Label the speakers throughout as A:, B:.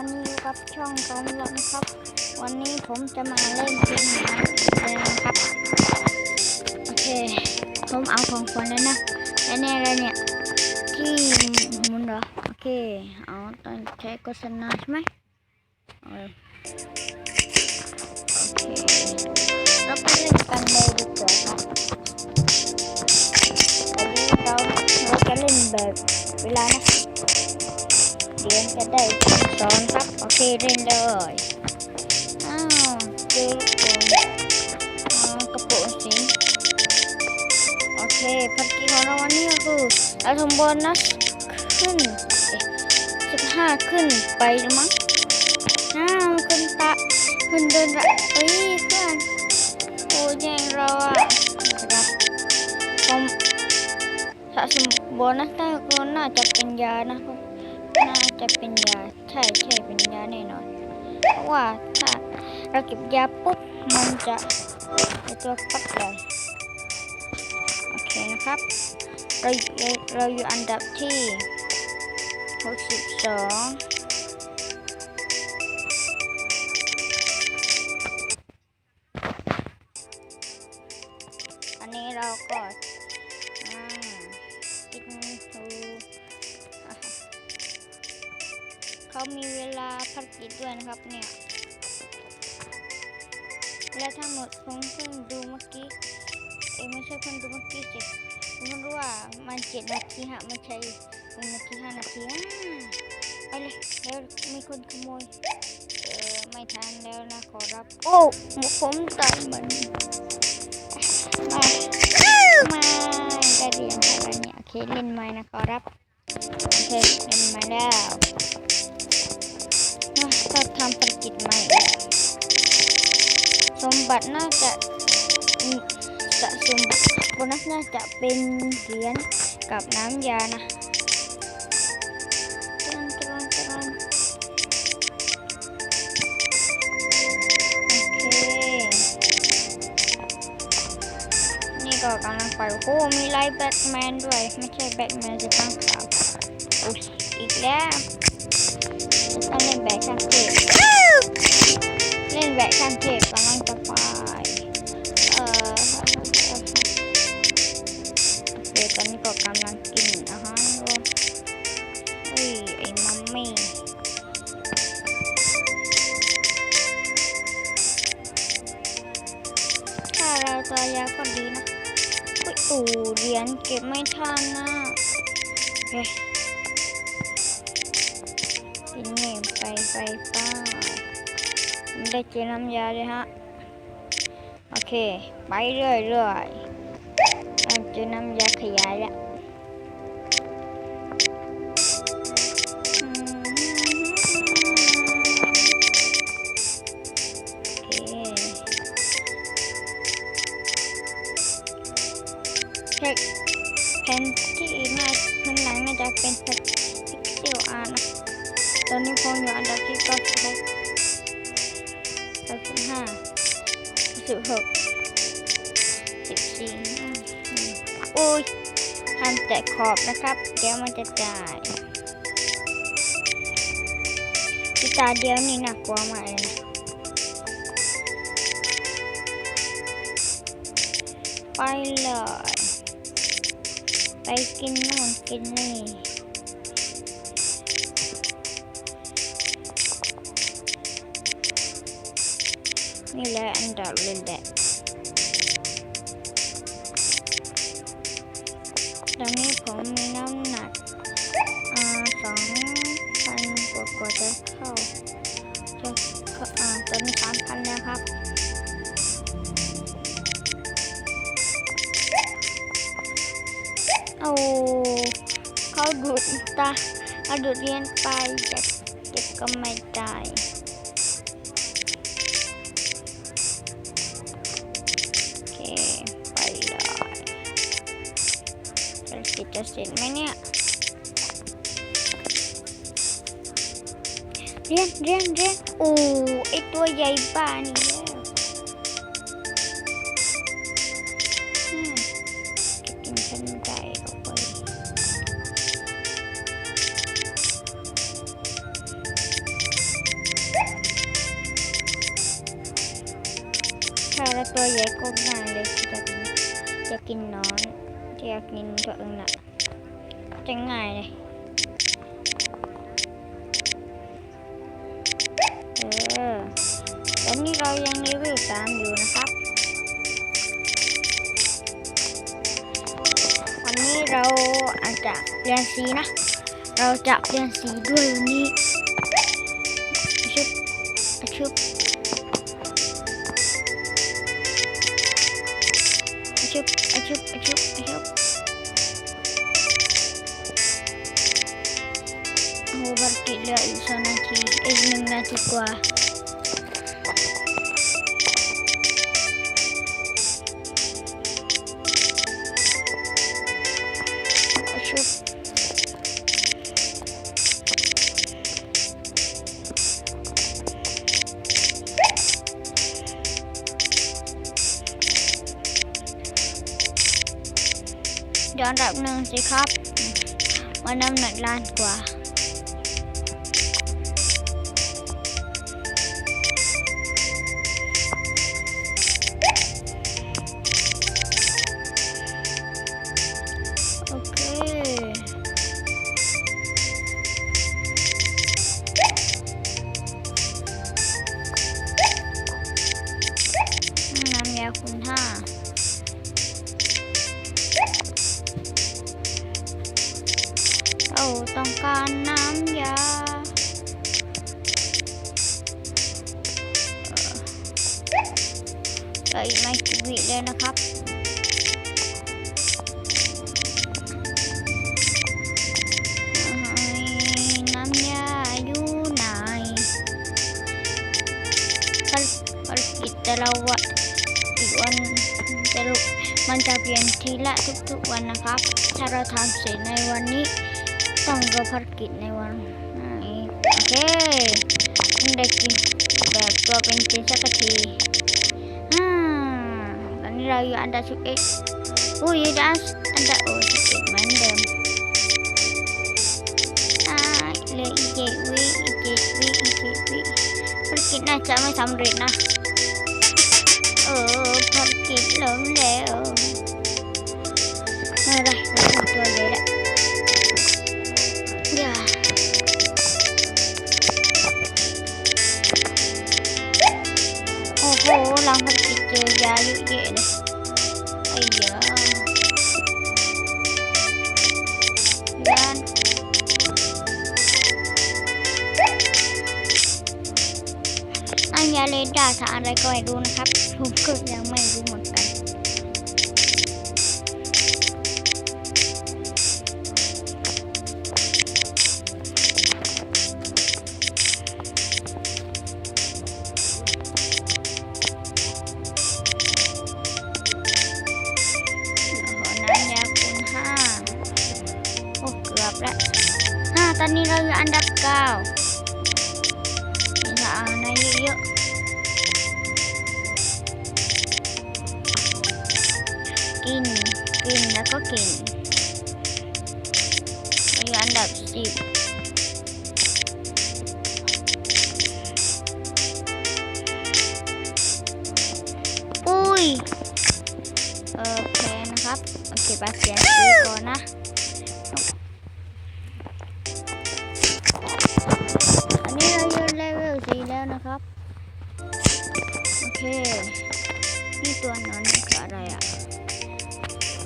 A: วันนี้อยู่กับช่องกองลนครับ วันนี้ผมจะมาเล่นเกมหมาเลยนะครับโอเคผมเอาของขวัญแล้วนะและแน่เลยเนี่ยที่มุนเหรอโอเคเอาตอนใช้โฆษณาใช่ไหมเอาเลยโอเคเราไปเล่นกันเลยดีกว่าครับวันนี้เราเราจะเล่นแบบเวลานะ เรียนจะได้สอนครับ โอเคเล่นเลย อ้าวเจอลูกโป่งกระโปุกสีโอเคภารกิจของเราวันนี้ก็คือเราทำโบนัสขึ้นสิบห้าขึ้นไปหรือมั้งอ้าวขึ้นตะขึ้นเดินละเอ้ยเพื่อนโอ้ยแย่งเราอะครับผมสะสมโบนัสได้ก็น่าจะเป็นยานะครับ น่าจะเป็นยาใช่ใช่เป็นยาแน่นอน เพราะว่าถ้าเราเก็บยาปุ๊บมันจะในตัวฟักใหญ่โอเคนะครับเราเราเราอยู่อันดับที่ 62 เขามีเวลาภารกิจด้วยนะครับเนี่ย และทั้งหมดผมเพิ่งดูเมื่อกี้เอไม่ใช่เพิ่งดูเมื่อกี้สิผมเพิ่งรู้ว่ามันเจ็ดนาทีฮะไม่ใช่หนึ่งนาทีห้านาทีอ่าไปเลยเดี๋ยวมีคนขโมยเออไม่ทันแล้วนะขอรับ โอ้ผมตายมันม่ไม่ได้เรียนอะไรเนี่ยโอเคเล่นไม้นะขอรับโอเคเล่นมาแล้ว อะทำภารกิจใหม่ สมบัติน่าจะอืมสะสมโบนัสน่าจะเป็นเหรียญกับน้ำยานะโอเคนี่ก็กำลังไปโอ้โหมีไลท์แบทแมนด้วย ไม่ใช่แบทแมนจะตั้งขาวอุ๊ยอีกแล้ว แบทข้างเทพเล่นแบทข้างเทพกำลังจะไปเอ่อโอเคตอนนี้ก็กำลังกินอาหารเฮ้ยไอ้มัมมี่ถ้าเราตัวยาก็ดีนะอุ้ยอูเหรียญเก็บไม่ทันนะโอเค ไปไปป้าไม่ได้เจน้ำยาเลยฮะ โอเค ไปเรื่อยเรื่อยๆเราเจน้ำยาขยายแล้วอืมโอเคแผนที่หน้าข้างหลังน่าจะเป็น แตะขอบนะครับเดี๋ยวมันจะจ่ายกีตาเดียวนี่หน่ากลัวมากเลยไปเลย ไปกินนู่นกินนี่นี่แหละอันดับเลยแหละ ตอนนี้ผมมีน้ำหนักสองพันกว่ากว่าจะเข้าจะเอ่าตอนนี้สามพันแล้วครับโอ้เขาดูดตาเขาดูดเรียนไปจะเก็บก็ไม่ได้ จะเสร็จไหมเนี่ยเรียนเรียนเรียนโอ้ไอตัวใหญ่ป่านี่กินฉันใจออกไปใช่แล้วตัวใหญ่ก็มหนาเลยจะกินจะกินน้อนจะกินตัวเองนะ จะง่ายเลยเออตอนนี้เรายังเลเวลสามอยู่นะครับ วันนี้เราอาจจะเปลี่ยนสีนะ เราจะเปลี่ยนสีด้วยวันนี้ชุบชุบชุบชุบชุบ อ้บัรกิเหลืออีกสองนาที อีกหนึ่งนาทีกว่าชุบยวอันดับหนึ่งสิครับ มันน้ำหนักล้านกว่า ทีละทุกๆวันนะครับ ถ้าเราทำเสร็จในวันนี้ ต้องรอภารกิจในวันนี้โอเคมันได้กินแบบตัวเป็นจริงสักทีอ่าตอนนี้เราอยู่อันดับสิบเอ็ดอุ้ยอยู่อันดับโอ้สิบเอ็ดเหมือนเดิมอ่าเหลืออีกเจ็ดวิอีกเจ็ดวิอีกเจ็ดวิภารกิจน่าจะไม่สำเร็จนะเออภารกิจล้มแล้ว ไม่เป็นไรเราทำตัวเลยแหละอย่าโอ้โหหลังภารกิจเจอยาเยอะแยะเลยไอ้ยายานอันยาเลนดาร์ถ้าอะไรก็ไม่รู้นะครับ ผมก็ยังไม่รู้เหมือนกันโอ้โหน้ ตอนนี้เราอยู่อันดับเก้านี่ค่ะเอาในเยอะๆกิน กินแล้วก็กินในอันดับสิบอุ้ยโอเคนะครับ โอเคไปเปลี่ยนสีก่อนนะ ดีแล้วนะครับ โอเคนี่ตัวนอนนี่คืออะไรอะ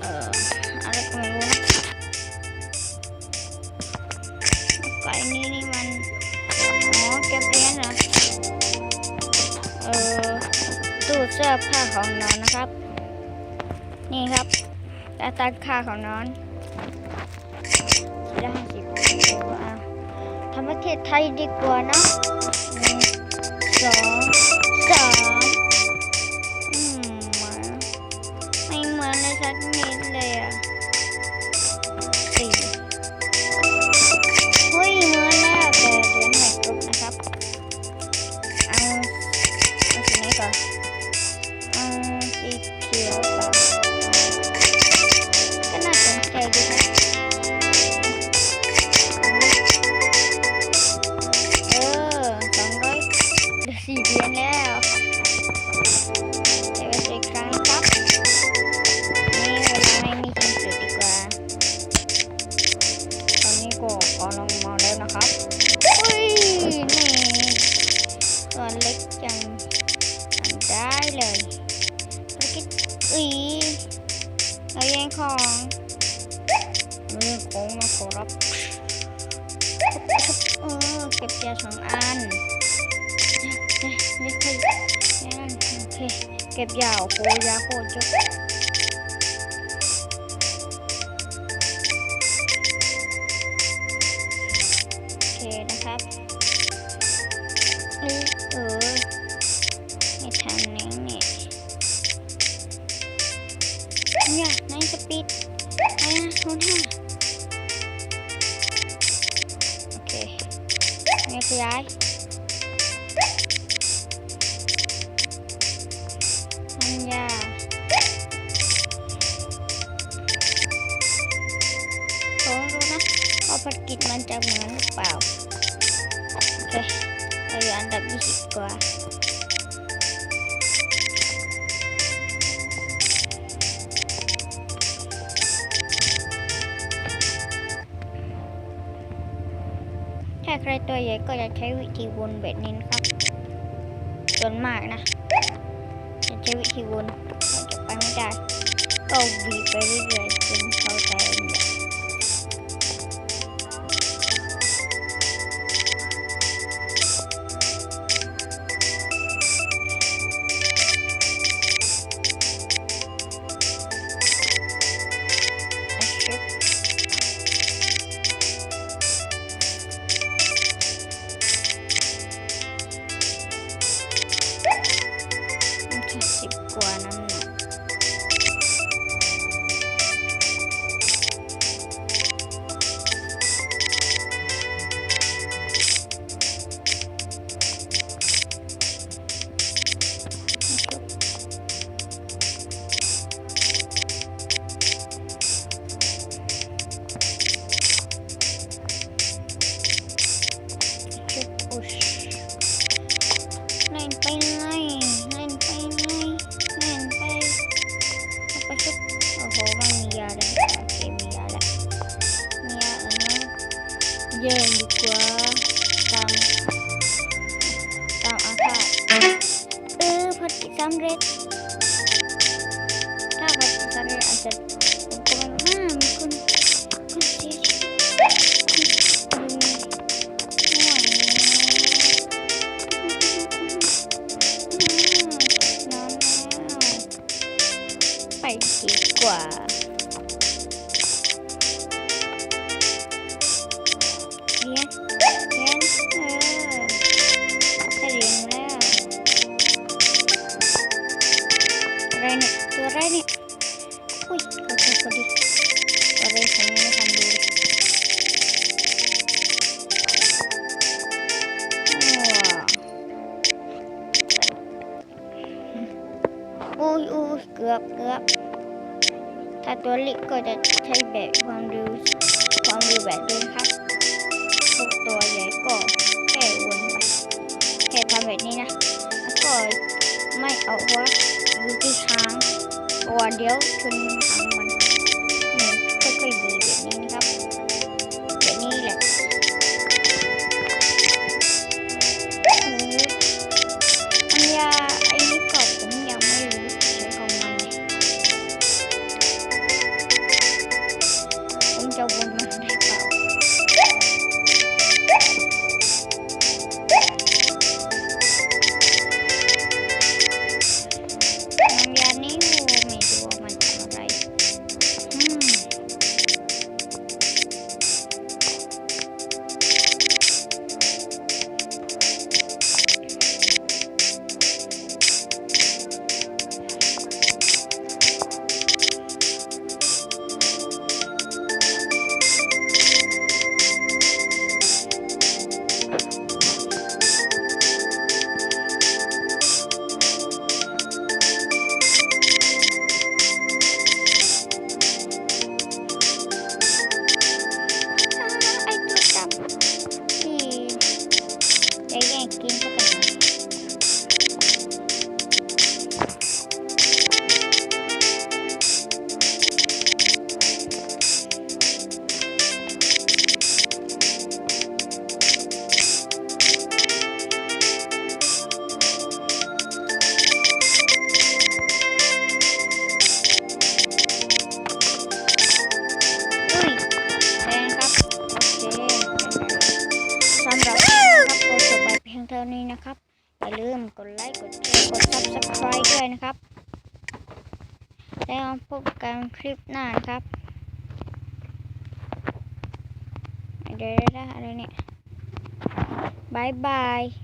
A: เอ่ออะไรก็ไม่รู้นะไก่นี้นี่มันอ๋อเก็บเหรียญเหรอเอ่อตู้เสื้อผ้าของนอนนะครับ นี่ครับแต่ตัดค่าของนอนได้ห้าสิบอะทำประเทศไทยดีกว่านะ สองสามอืมเหมือนไม่เหมือนเลยสักนิดเลยอะ งของมือโค้งมาขอรับเออเก็บยาสองอันนี่คยอโอเคเก็บยาโอ้โหยาโคตรจุ๊เนี่ย จะปิดไอะไรนะโทษห้าโอเคนี่ขยายน้ำยาโอ้ดูนะว่าภารกิจมันจะเหมือนหรือเปล่า ถ้าใครตัวใหญ่ก็จะใช้วิธีวนแบบนี้นครับส่วนมากนะ จะใช้วิธีวนจะไปไม่ได้ ก็วีไปเรื่อยๆจน สำเร็จอาจจะผมก็ไม่รู้อ่ามีคนคนเสียชีวิตอืมห่วนอนแล้วไปดีกว่าเรียนเรียนเออได้เรียนแล้วอะไรเนี่ยตัวอะไรเนี่ย อุ้ยโอเคพอดีตัวอะไรผมยังไม่ทันดูเลยอุ้ยโอ้ยเกือบเกือบถ้าตัวเล็กก็จะใช้แบบความเร็วความเร็วแบบเดิมครับทุกตัวใหญ่ก็แค่วนไปแค่ทำแบบนี้นะ แล้วก็ไม่เอาหัวอยู่ที่หา งเพราะว่าเดี๋ยวชนหางมันนี่ หน้านะครั